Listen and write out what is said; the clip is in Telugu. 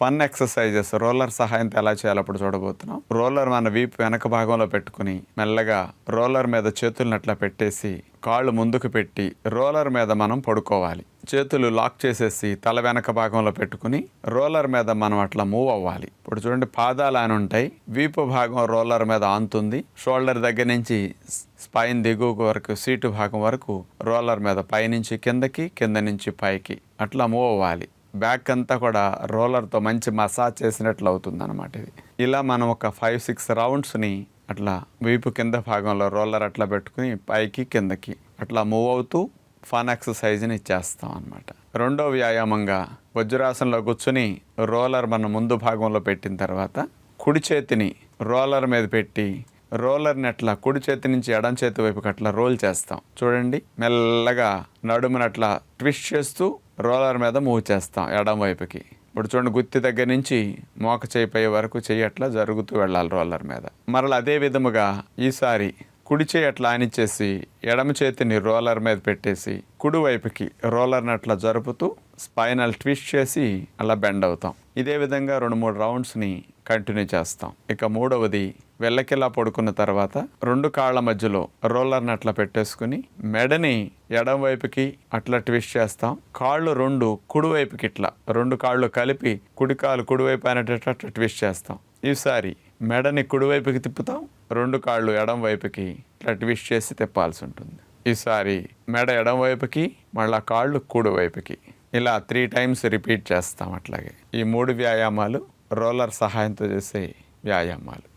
ఫన్ ఎక్సర్సైజెస్ రోలర్ సహాయంతో ఎలా చేయాలో అప్పుడు చూడబోతున్నాం. రోలర్ మన వీపు వెనక భాగంలో పెట్టుకుని మెల్లగా రోలర్ మీద చేతులను అట్లా పెట్టేసి కాళ్ళు ముందుకు పెట్టి రోలర్ మీద మనం పడుకోవాలి. చేతులు లాక్ చేసేసి తల వెనక భాగంలో పెట్టుకుని రోలర్ మీద మనం అట్లా మూవ్ అవ్వాలి. ఇప్పుడు చూడండి పాదాలు అని ఉంటాయి. వీపు భాగం రోలర్ మీద ఆంతుంది. షోల్డర్ దగ్గర నుంచి స్పైన్ దిగువ వరకు సీటు భాగం వరకు రోలర్ మీద పైనుంచి కిందకి కింద నుంచి పైకి అట్లా మూవ్ అవ్వాలి. బ్యాక్ అంతా కూడా రోలర్తో మంచి మసాజ్ చేసినట్లు అవుతుంది అనమాట ఇది. ఇలా మనం ఒక ఫైవ్ సిక్స్ రౌండ్స్ని అట్లా వీపు కింద భాగంలో రోలర్ అట్లా పెట్టుకుని పైకి కిందకి అట్లా మూవ్ అవుతూ ఫన్ ఎక్సర్సైజ్ని చేస్తాం అనమాట రెండో వ్యాయామంగా వజ్రాసనంలో కూర్చుని రోలర్ మన ముందు భాగంలో పెట్టిన తర్వాత కుడి చేతిని రోలర్ మీద పెట్టి రోలర్ని అట్లా కుడి చేతి నుంచి ఎడం చేతి వైపుకి అట్లా రోల్ చేస్తాం. చూడండి మెల్లగా నడుమునట్లా ట్విస్ట్ చేస్తూ రోలర్ మీద మూవ్ చేస్తాం ఎడం వైపుకి. ఇప్పుడు చూడండి గుత్తి దగ్గర నుంచి మోక చేయిపోయే వరకు చెయ్యి జరుగుతూ వెళ్ళాలి రోలర్ మీద. మరలా అదే విధముగా ఈసారి కుడి చేయి అట్లా ఆనిచ్చేసి ఎడమ చేతిని రోలర్ మీద పెట్టేసి కుడి వైపుకి రోలర్ని అట్లా జరుపుతూ స్పైనల్ ట్విస్ట్ చేసి అలా బెండ్ అవుతాం. ఇదే విధంగా రెండు మూడు రౌండ్స్ని కంటిన్యూ చేస్తాం. ఇక మూడవది వెళ్ళకిలా పడుకున్న తర్వాత రెండు కాళ్ళ మధ్యలో రోలర్ని అట్లా పెట్టేసుకుని మెడని ఎడం వైపుకి అట్లా ట్విస్ట్ చేస్తాం. కాళ్ళు రెండు కుడివైపుకి ఇట్లా రెండు కాళ్ళు కలిపి కుడి కాలు కుడివైపు అనేటట్టు అట్లా ట్విస్ట్ చేస్తాం. ఈసారి మెడని కుడివైపుకి తిప్పుతాం రెండు కాళ్ళు ఎడం వైపుకి ఇట్లా ట్విస్ట్ చేసి తిప్పాల్సి ఉంటుంది. ఈసారి మెడ ఎడం వైపుకి మళ్ళా కాళ్ళు కుడివైపుకి ఇలా త్రీ టైమ్స్ రిపీట్ చేస్తాం అట్లాగే. ఈ మూడు వ్యాయామాలు రోలర్ సహాయంతో చేసే వ్యాయామాలు